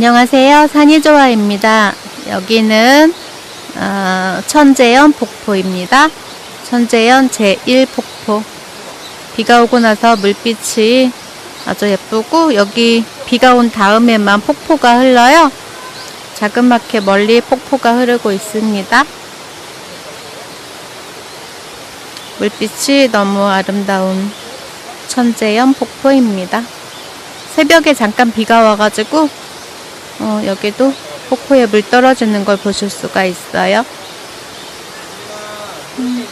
안녕하세요. 산이조아입니다. 여기는 어, 천재연 폭포입니다. 천재연 제1폭포. 비가 오고 나서 물빛이 아주 예쁘고 여기 비가 온 다음에만 폭포가 흘러요. 자그맣게 멀리 폭포가 흐르고 있습니다. 물빛이 너무 아름다운 천재연 폭포입니다. 새벽에 잠깐 비가 와가지고 어, 여기도 폭포에 물 떨어지는 걸 보실 수가 있어요. 음.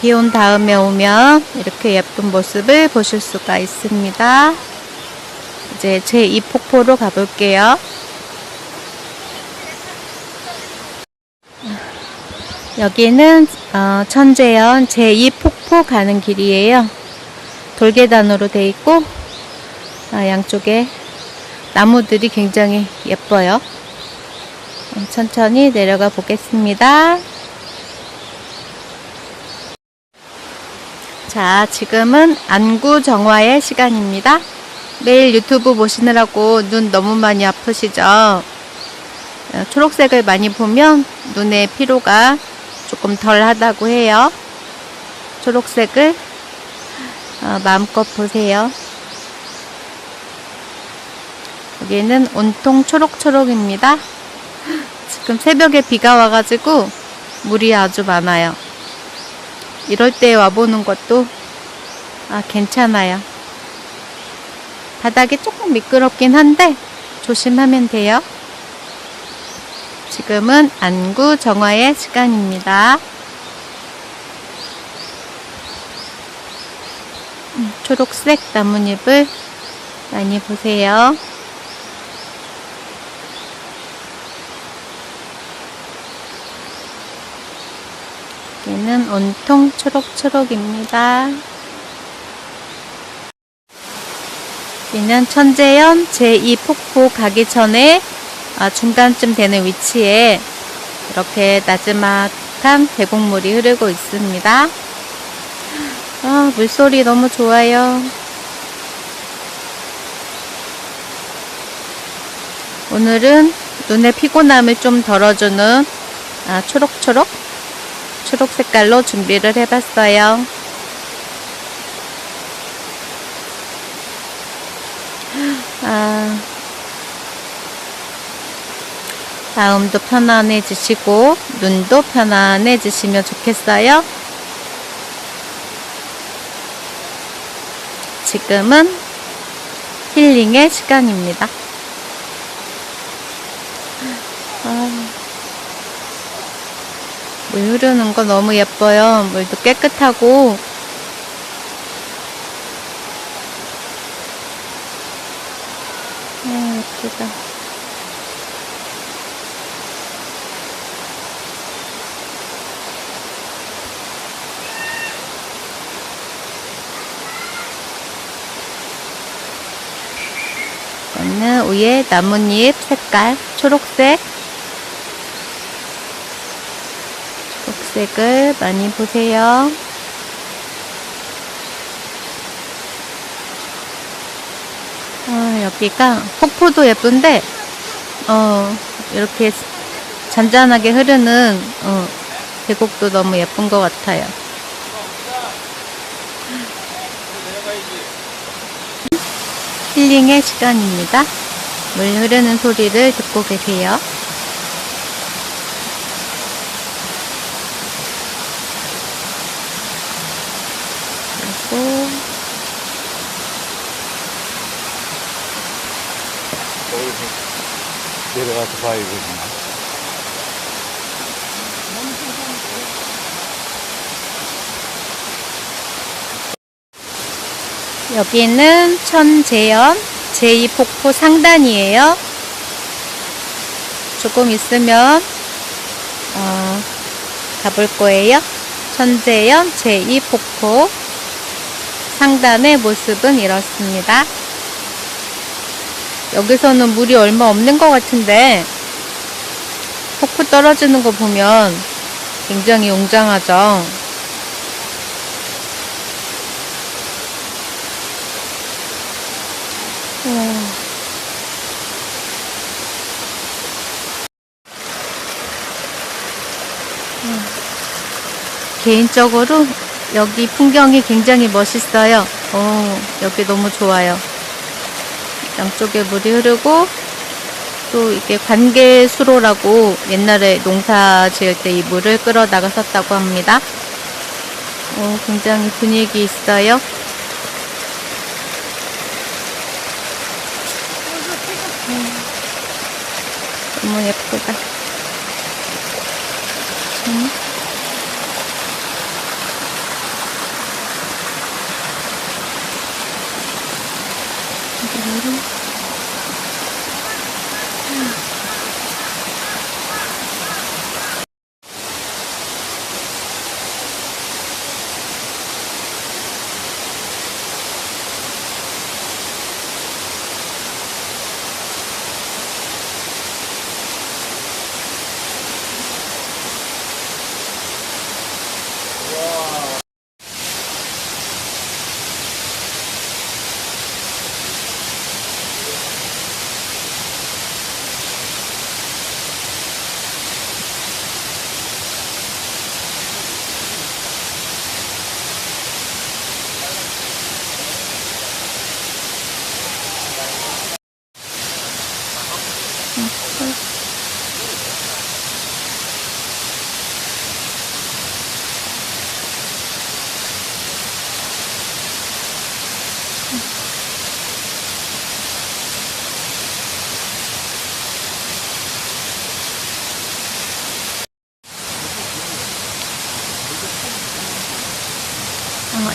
비온 다음에 오면 이렇게 예쁜 모습을 보실 수가 있습니다. 이제 제2 폭포로 가볼게요. 여기는 어, 천재연 제2 폭포 가는 길이에요. 돌계단으로 돼 있고 아, 양쪽에 나무들이 굉장히 예뻐요. 어, 천천히 내려가 보겠습니다. 자, 지금은 안구 정화의 시간입니다. 매일 유튜브 보시느라고 눈 너무 많이 아프시죠? 어, 초록색을 많이 보면 눈의 피로가 조금 덜 하다고 해요. 초록색을 어, 마음껏 보세요. 여기는 온통 초록초록입니다. 지금 새벽에 비가 와가지고 물이 아주 많아요. 이럴 때 와보는 것도 아, 괜찮아요. 바닥이 조금 미끄럽긴 한데 조심하면 돼요. 지금은 안구 정화의 시간입니다. 음, 초록색 나뭇잎을 많이 보세요. 얘는 온통 초록초록입니다. 여기는 천재연 제2폭포 가기 전에 아, 중간쯤 되는 위치에 이렇게 나지막한 계곡물이 흐르고 있습니다. 아, 물소리 너무 좋아요. 오늘은 눈의 피곤함을 좀 덜어주는 아, 초록초록 초록 색깔로 준비를 해봤어요. 아, 마음도 편안해지시고 눈도 편안해지시면 좋겠어요. 지금은 힐링의 시간입니다. 물 흐르는 거 너무 예뻐요. 물도 깨끗하고 아, 예쁘다. 이거는 위에 나뭇잎 색깔 초록색 초록색을 많이 보세요. 아, 여기가 폭포도 예쁜데 어, 이렇게 잔잔하게 흐르는 어, 계곡도 너무 예쁜 것 같아요. 힐링의 시간입니다. 물 흐르는 소리를 듣고 계세요. 그리고 내려가서 봐야겠구나. 여기는 천재연 제2폭포 상단이에요. 조금 있으면 어, 가볼 거예요. 천재연 제2폭포 상단의 모습은 이렇습니다. 여기서는 물이 얼마 없는 것 같은데 폭포 떨어지는 거 보면 굉장히 웅장하죠. 음. 음. 개인적으로 여기 풍경이 굉장히 멋있어요. 어, 여기 너무 좋아요. 양쪽에 물이 흐르고 또 이게 관계수로라고 옛날에 농사 지을 때 이 물을 끌어 나갔었다고 합니다. 어, 굉장히 분위기 있어요. 음, 너무 예쁘다.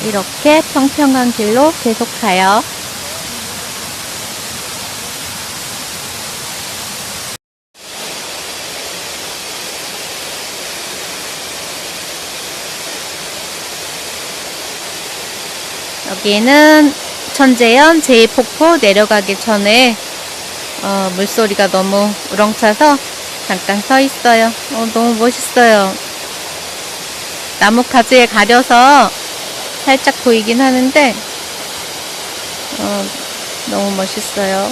이렇게 평평한 길로 계속 가요. 여기는 천재연 제2폭포 내려가기 전에 어, 물소리가 너무 우렁차서 잠깐 서 있어요. 어, 너무 멋있어요. 나무 가지에 가려서 살짝 보이긴 하는데 어, 너무 멋있어요.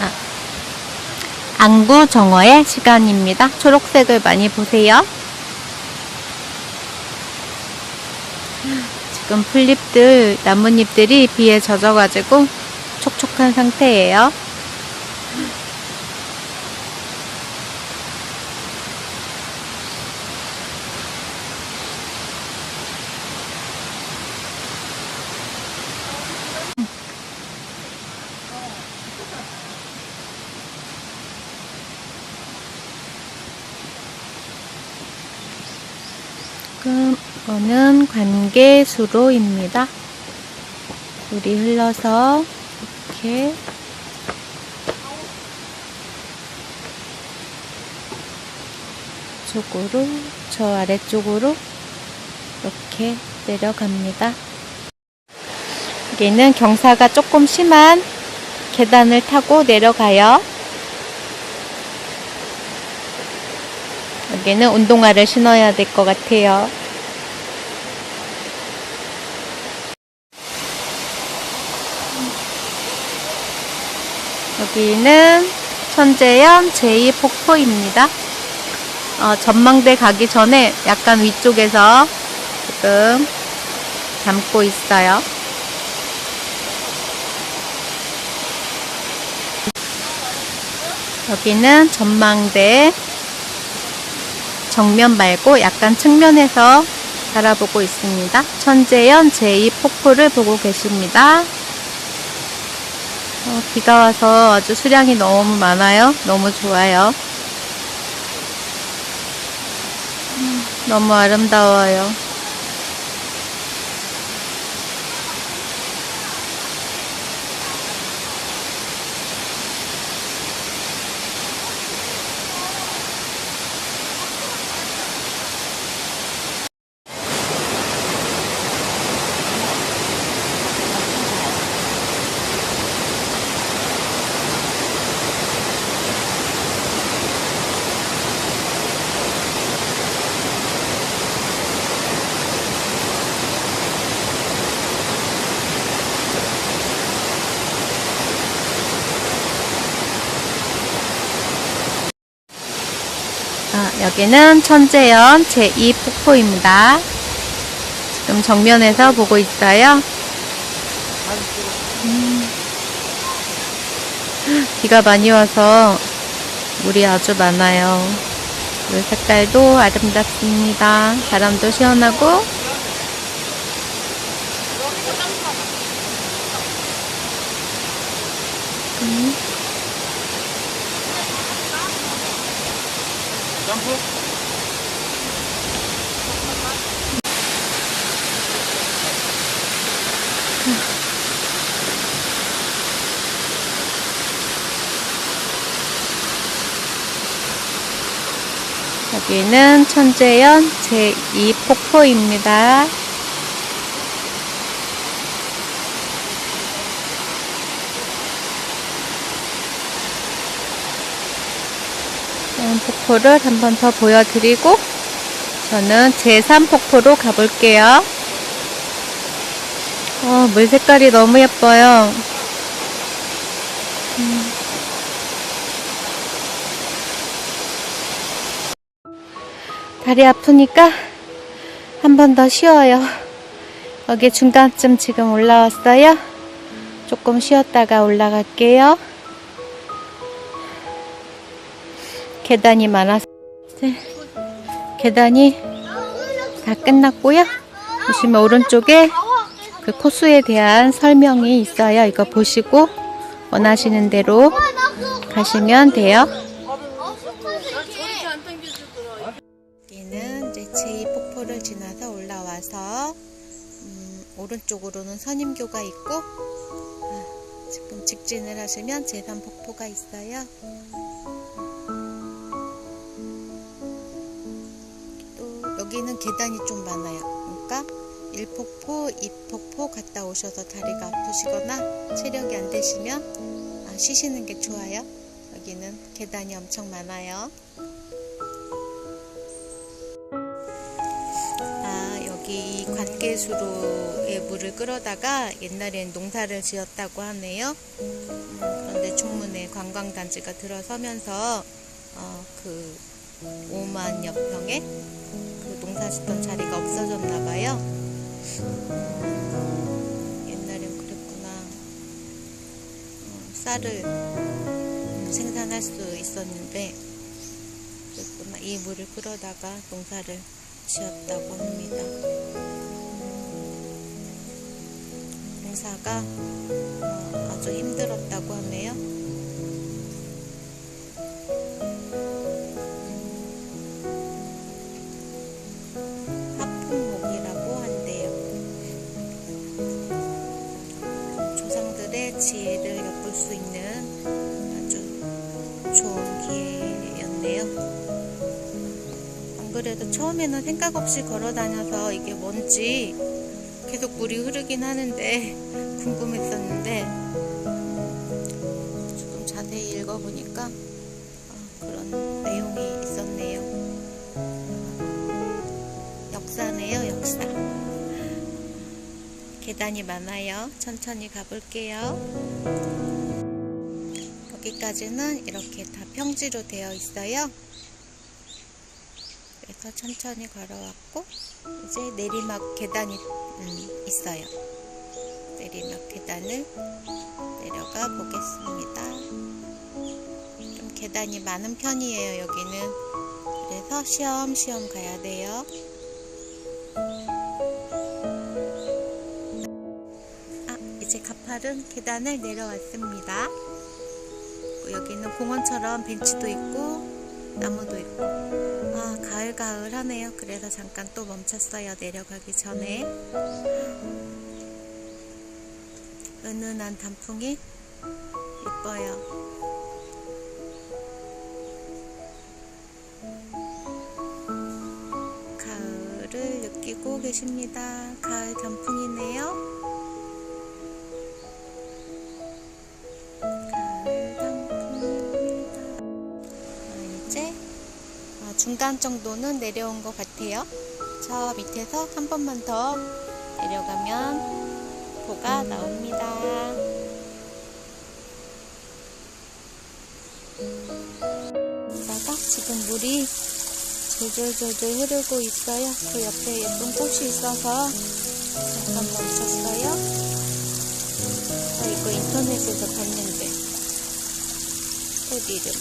아, 안구 정어의 시간입니다. 초록색을 많이 보세요. 지금 풀잎들, 나뭇잎들이 비에 젖어가지고 촉촉한 상태예요. 이거는 관계수로입니다. 물이 흘러서 이렇게 쪽으로 저 아래쪽으로 이렇게 내려갑니다. 여기는 경사가 조금 심한 계단을 타고 내려가요. 여기는 운동화를 신어야 될 것 같아요. 여기는 천재연 제2폭포입니다. 어, 전망대 가기 전에 약간 위쪽에서 지금 담고 있어요. 여기는 전망대 정면 말고 약간 측면에서 바라보고 있습니다. 천재연 제2폭포를 보고 계십니다. 어, 비가 와서 아주 수량이 너무 많아요. 너무 좋아요. 음, 너무 아름다워요. 여기는 천재연 제2폭포입니다. 지금 정면에서 보고 있어요. 음. 비가 많이 와서 물이 아주 많아요. 물 색깔도 아름답습니다. 바람도 시원하고 여기는 천재연 제2폭포입니다. 이런 폭포를 한 번 더 보여드리고 저는 제3폭포로 가볼게요. 어, 물 색깔이 너무 예뻐요. 음. 다리 아프니까 한 번 더 쉬어요. 여기 중간쯤 지금 올라왔어요. 조금 쉬었다가 올라갈게요. 계단이 많아서 이제 계단이 다 끝났고요. 보시면 오른쪽에 그 코스에 대한 설명이 있어요. 이거 보시고 원하시는 대로 가시면 돼요. 여기는 이제 제2폭포를 지나서 올라와서 음, 오른쪽으로는 선임교가 있고 아, 지금 직진을 하시면 제3폭포가 있어요. 여기는 계단이 좀 많아요. 그러니까 1폭포, 2폭포 갔다 오셔서 다리가 아프시거나 체력이 안 되시면 아, 쉬시는 게 좋아요. 여기는 계단이 엄청 많아요. 아, 여기 이 관계수로의 물을 끌어다가 옛날엔 농사를 지었다고 하네요. 음, 그런데 중문에 관광단지가 들어서면서 어, 그 5만여 평에 그농 사 짓던 자리가 없어졌나 봐요. 음, 옛날엔 그랬구나. 어, 쌀을 음, 생산할 수 있었는데 그랬구나. 이 물을 끌어다가 농사를 지었다고 합니다. 농사가 어, 아주 힘들었다고 하네요. 처음에는 생각 없이 걸어 다녀서 이게 뭔지 계속 물이 흐르긴 하는데 궁금했었는데 조금 자세히 읽어보니까 어, 그런 내용이 있었네요. 역사네요, 역사. 계단이 많아요. 천천히 가볼게요. 여기까지는 이렇게 다 평지로 되어 있어요. 그래서 천천히 걸어왔고 이제 내리막 계단이 음, 있어요. 내리막 계단을 내려가 보겠습니다. 좀 계단이 많은 편이에요. 여기는 그래서 쉬엄쉬엄 가야 돼요. 아 이제 가파른 계단을 내려왔습니다. 여기는 공원처럼 벤치도 있고 나무도 있고. 아 가을 가을 하네요. 그래서 잠깐 또 멈췄어요. 내려가기 전에. 은은한 단풍이 예뻐요. 가을을 느끼고 계십니다. 가을 단풍이네요 중간 정도는 내려온 것 같아요. 저 밑에서 한 번만 더 내려가면 보가 나옵니다. 여기다가 지금 물이 졸졸졸졸 흐르고 있어요. 그 옆에 예쁜 꽃이 있어서 잠깐 멈췄어요. 저 이거 인터넷에서 봤는데 꽃 이름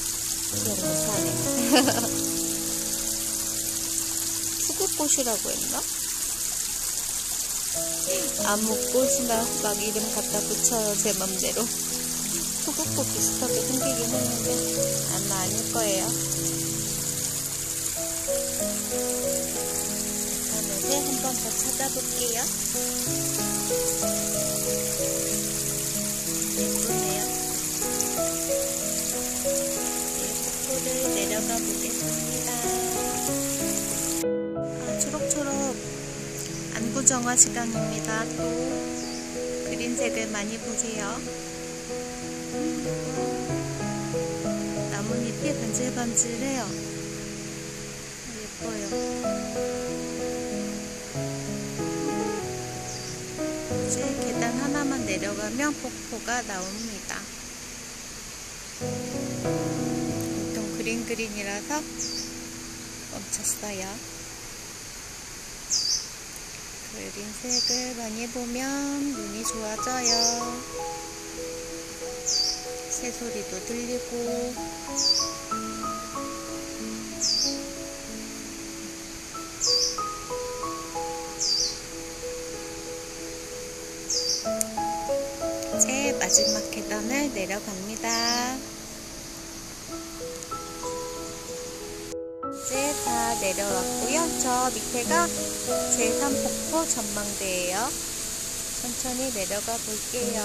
기억 못하네. 투구꽃이라고 했나? 아무 꽃이나 막 이름 갖다 붙여요 제 맘대로. 투구꽃 비슷하게 생기긴 했는데 아마 아닐 거예요. 인터넷에 한번 더 찾아볼게요. 예쁘네요. 이 폭포를 내려가 보겠습니다. 안구정화 시간입니다. 또 그린색을 많이 보세요. 나뭇잎이 반질반질해요. 예뻐요. 이제 계단 하나만 내려가면 폭포가 나옵니다. 보통 그린 그린이라서 멈췄어요. 그린색을 많이 보면 눈이 좋아져요. 새소리도 들리고 이제 마지막 계단을 내려갑니다. 내려왔고요. 저 밑에가 제3폭포 전망대예요. 천천히 내려가 볼게요.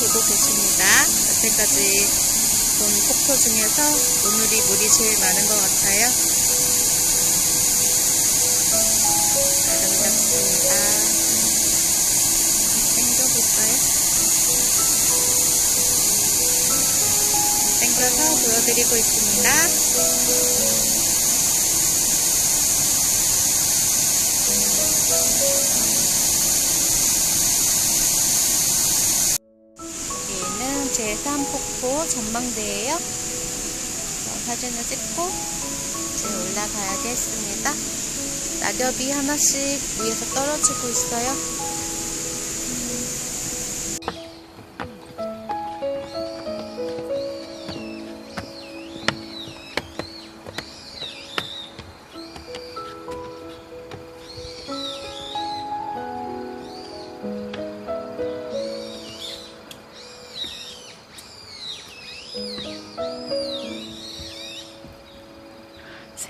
보고 계십니다. 여태까지 본 폭포 중에서 오늘이 물이 제일 많은 것 같아요. 아름답습니다. 땡겨볼까요? 땡겨서 보여드리고 있습니다. 제3폭포 전망대예요. 자, 사진을 찍고 이제 올라가야겠습니다. 낙엽이 하나씩 위에서 떨어지고 있어요.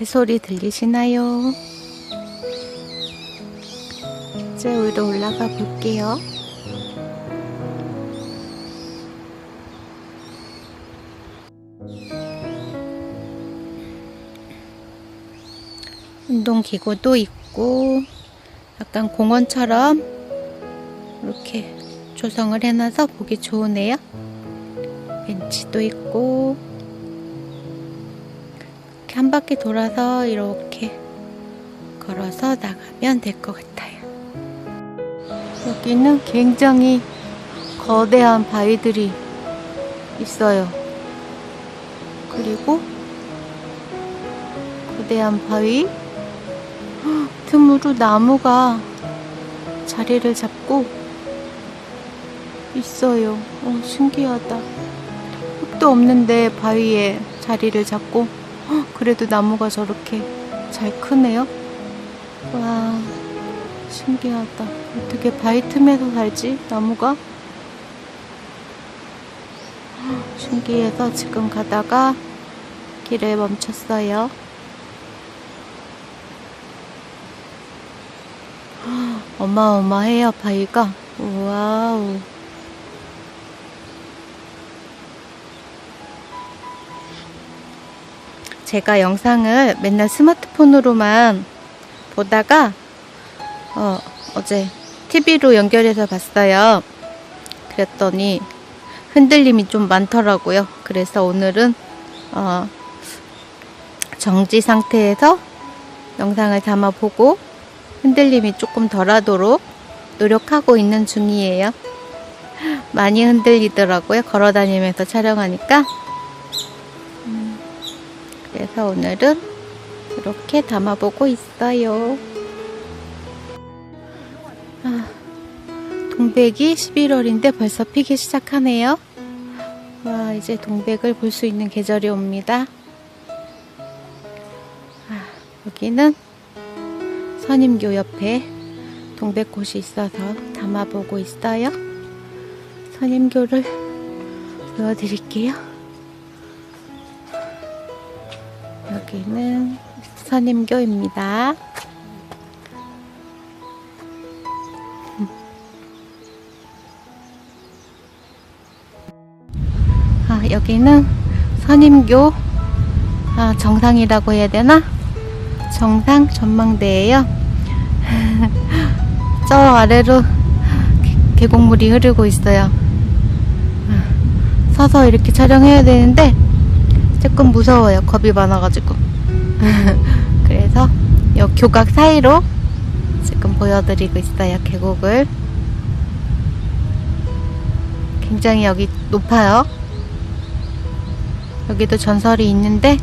새소리 들리시나요? 이제 위로 올라가 볼게요. 운동기구도 있고 약간 공원처럼 이렇게 조성을 해놔서 보기 좋으네요. 벤치도 있고 한 바퀴 돌아서 이렇게 걸어서 나가면 될 것 같아요. 여기는 굉장히 거대한 바위들이 있어요. 그리고 거대한 바위 헉, 틈으로 나무가 자리를 잡고 있어요. 어, 신기하다. 흙도 없는데 바위에 자리를 잡고 헉, 그래도 나무가 저렇게 잘 크네요. 와, 신기하다. 어떻게 바위 틈에서 살지? 나무가? 헉, 신기해서 지금 가다가 길에 멈췄어요. 헉, 어마어마해요, 바위가. 와우. 제가 영상을 맨날 스마트폰으로만 보다가 어, 어제 TV로 연결해서 봤어요. 그랬더니 흔들림이 좀 많더라고요. 그래서 오늘은 어, 정지 상태에서 영상을 담아보고 흔들림이 조금 덜하도록 노력하고 있는 중이에요. 많이 흔들리더라고요. 걸어 다니면서 촬영하니까. 음, 그래서 오늘은 이렇게 담아보고 있어요. 아, 동백이 11월인데 벌써 피기 시작하네요. 와, 이제 동백을 볼 수 있는 계절이 옵니다. 아, 여기는 선임교 옆에 동백꽃이 있어서 담아보고 있어요. 선임교를 보여드릴게요. 여기는 선임교입니다. 아, 여기는 선임교 아, 정상이라고 해야 되나? 정상 전망대예요. 저 아래로 계- 계곡물이 흐르고 있어요. 아, 서서 이렇게 촬영해야 되는데 조금 무서워요. 겁이 많아가지고. 그래서 요 교각 사이로 지금 보여드리고 있어요. 계곡을. 굉장히 여기 높아요. 여기도 전설이 있는데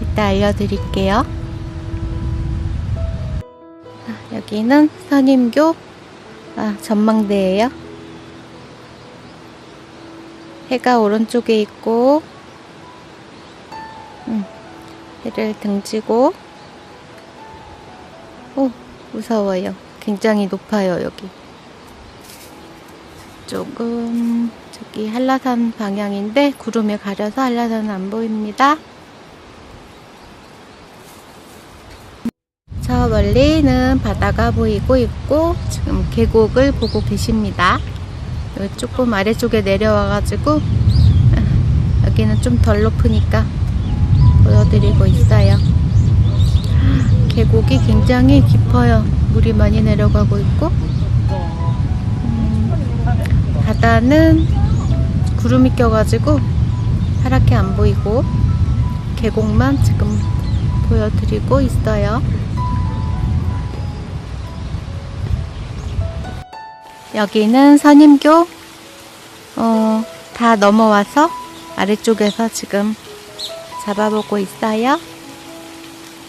이따 알려드릴게요. 아, 여기는 선임교 아, 전망대예요. 해가 오른쪽에 있고 음, 해를 등지고 오 무서워요. 굉장히 높아요 여기. 조금 저기 한라산 방향인데 구름에 가려서 한라산은 안 보입니다. 저 멀리는 바다가 보이고 있고 지금 계곡을 보고 계십니다. 조금 아래쪽에 내려와 가지고 아, 여기는 좀 덜 높으니까 보여드리고 있어요. 계곡이 굉장히 깊어요. 물이 많이 내려가고 있고 음, 바다는 구름이 껴가지고 파랗게 안 보이고 계곡만 지금 보여드리고 있어요. 여기는 선임교 어, 다 넘어와서 아래쪽에서 지금 잡아보고 있어요.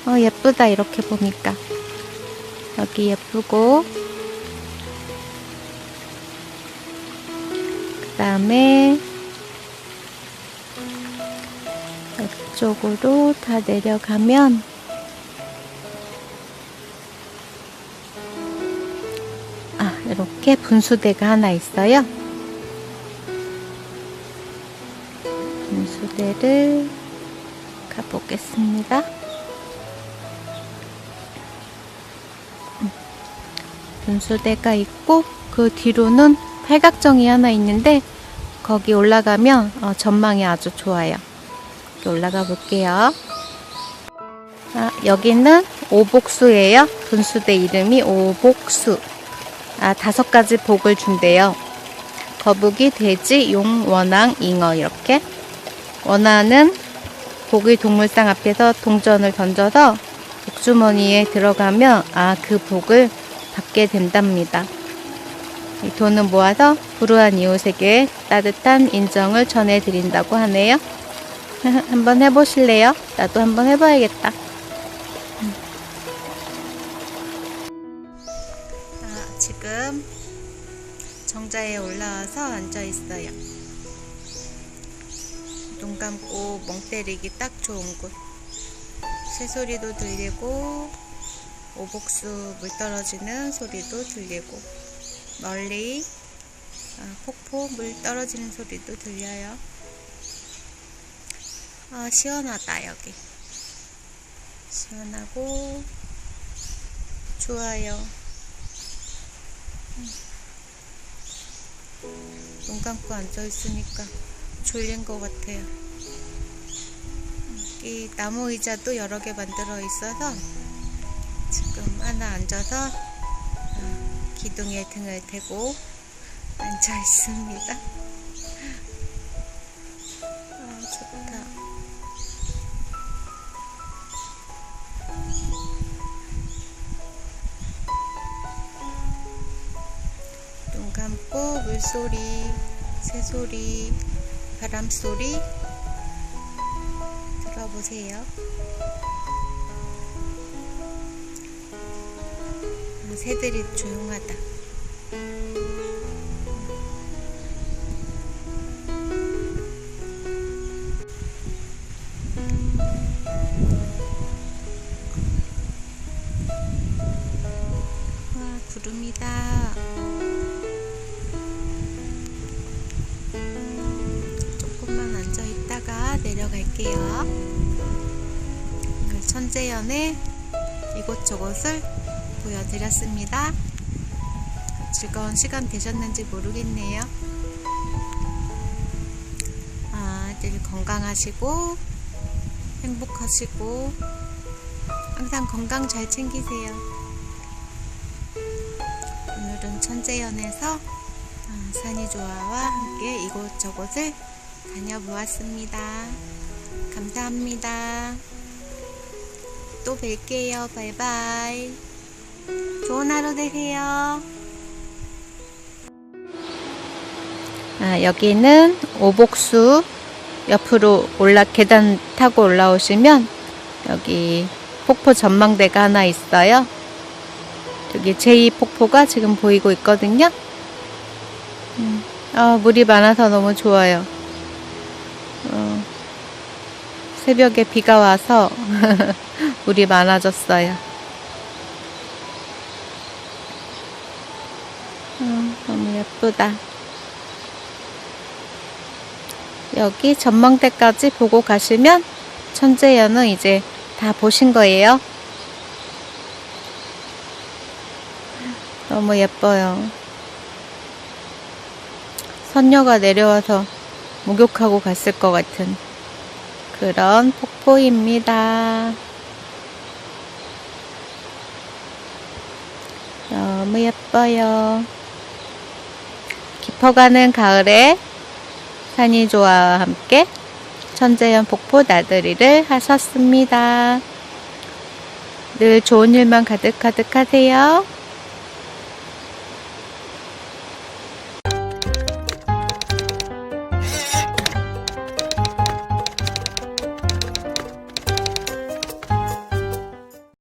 어, 예쁘다 이렇게 보니까 여기 예쁘고 그 다음에 이쪽으로 다 내려가면 아 이렇게 분수대가 하나 있어요. 분수대를 가보겠습니다. 음, 분수대가 있고 그 뒤로는 팔각정이 하나 있는데 거기 올라가면 어, 전망이 아주 좋아요. 올라가 볼게요. 아, 여기는 오복수예요. 분수대 이름이 오복수. 아, 다섯 가지 복을 준대요. 거북이, 돼지, 용, 원앙, 잉어 이렇게. 원앙은 고기 동물상 앞에서 동전을 던져서 복주머니에 들어가면 아, 그 복을 받게 된답니다. 이 돈을 모아서 불우한 이웃에게 따뜻한 인정을 전해드린다고 하네요. 한번 해보실래요? 나도 한번 해봐야겠다. 아, 지금 정자에 올라와서 앉아 있어요. 눈 감고 멍 때리기 딱 좋은 곳. 새소리도 들리고 오복수 물 떨어지는 소리도 들리고 멀리 아, 폭포 물 떨어지는 소리도 들려요. 아, 시원하다, 여기. 시원하고, 좋아요. 음. 눈 감고 앉아 있으니까 졸린 것 같아요. 이 나무 의자도 여러 개 만들어 있어서 지금 하나 앉아서 어, 기둥에 등을 대고 앉아 있습니다. 어, 눈 감고 물소리, 새소리, 바람소리 들어보세요. 아, 새들이 조용하다. 와, 구름이다. 천재연의 이곳저곳을 보여드렸습니다. 즐거운 시간 되셨는지 모르겠네요. 아, 늘 건강하시고 행복하시고 항상 건강 잘 챙기세요. 오늘은 천재연에서 아, 산이조아와 함께 이곳저곳을 다녀보았습니다. 감사합니다. 또 뵐게요. 바이바이. 좋은 하루 되세요. 아, 여기는 오복수 옆으로 올라 계단 타고 올라오시면 여기 폭포 전망대가 하나 있어요. 여기 제2 폭포가 지금 보이고 있거든요. 음, 아, 물이 많아서 너무 좋아요. 어, 새벽에 비가 와서 물이 많아졌어요. 어, 너무 예쁘다. 여기 전망대까지 보고 가시면 천재연은 이제 다 보신 거예요. 너무 예뻐요. 선녀가 내려와서 목욕하고 갔을 것 같은 그런 폭포입니다. 너무 예뻐요. 깊어가는 가을에 산이조아와 함께 천재연 폭포 나들이를 하셨습니다. 늘 좋은 일만 가득가득 하세요.